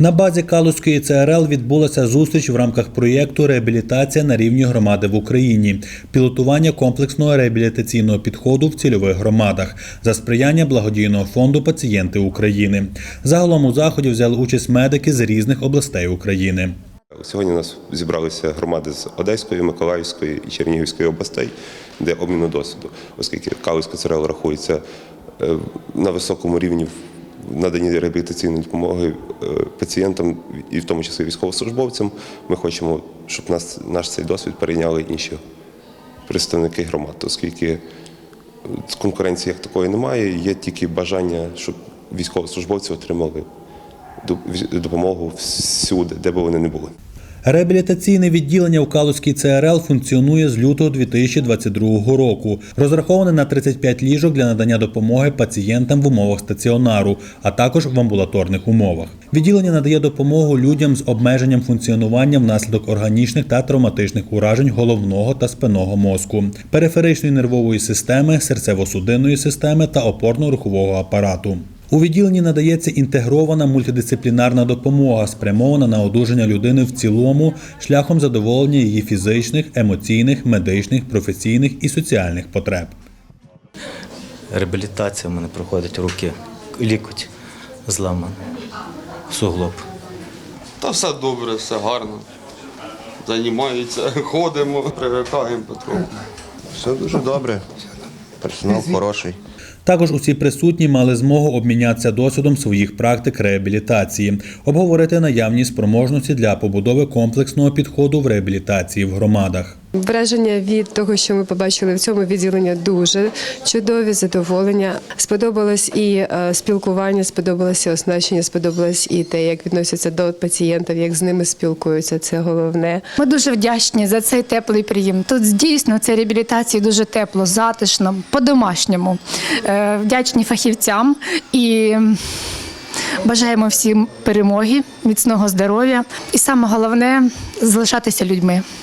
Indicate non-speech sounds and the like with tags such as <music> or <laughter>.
На базі Калузької ЦРЛ відбулася зустріч в рамках проєкту Реабілітація на рівні громади в Україні, пілотування комплексного реабілітаційного підходу в цільових громадах за сприяння благодійного фонду Пацієнти України. Загалом у заході взяли участь медики з різних областей України. Сьогодні у нас зібралися громади з Одеської, Миколаївської і Чернігівської областей, де обміну досвіду, оскільки Калузька ЦРЛ рахується е, на високому рівні наданні реабілітаційної допомоги е, пацієнтам, і в тому числі військовослужбовцям. Ми хочемо, щоб нас наш цей досвід перейняли інші представники громад, оскільки е, конкуренції як такої немає, є тільки бажання, щоб військовослужбовці отримали допомогу всюди, де б вони не були. Реабілітаційне відділення у Калузькій ЦРЛ функціонує з лютого 2022 року. Розраховане на 35 ліжок для надання допомоги пацієнтам в умовах стаціонару, а також в амбулаторних умовах. Відділення надає допомогу людям з обмеженням функціонування внаслідок органічних та травматичних уражень головного та спинного мозку, периферичної нервової системи, серцево-судинної системи та опорно-рухового апарату. У відділенні надається інтегрована мультидисциплінарна допомога, спрямована на одужання людини в цілому шляхом задоволення її фізичних, емоційних, медичних, професійних і соціальних потреб. Реабілітація в мене проходить руки, лікоть зламаний, суглоб. Та все добре, все гарно. Займаються, <laughs> ходимо, привикаємо потроху. Все дуже добре. Персонал хороший. Також усі присутні мали змогу обмінятися досвідом своїх практик реабілітації, обговорити наявні спроможності для побудови комплексного підходу в реабілітації в громадах. Враження від того, що ми побачили в цьому відділенні, дуже чудові, задоволення. Сподобалось і е, спілкування, сподобалося оснащення, сподобалось і те, як відносяться до пацієнтів, як з ними спілкуються. Це головне. Ми дуже вдячні за цей теплий прийом. Тут дійсно це реабілітація дуже тепло, затишно, по-домашньому. Е, Вдячні фахівцям і бажаємо всім перемоги, міцного здоров'я і саме головне залишатися людьми.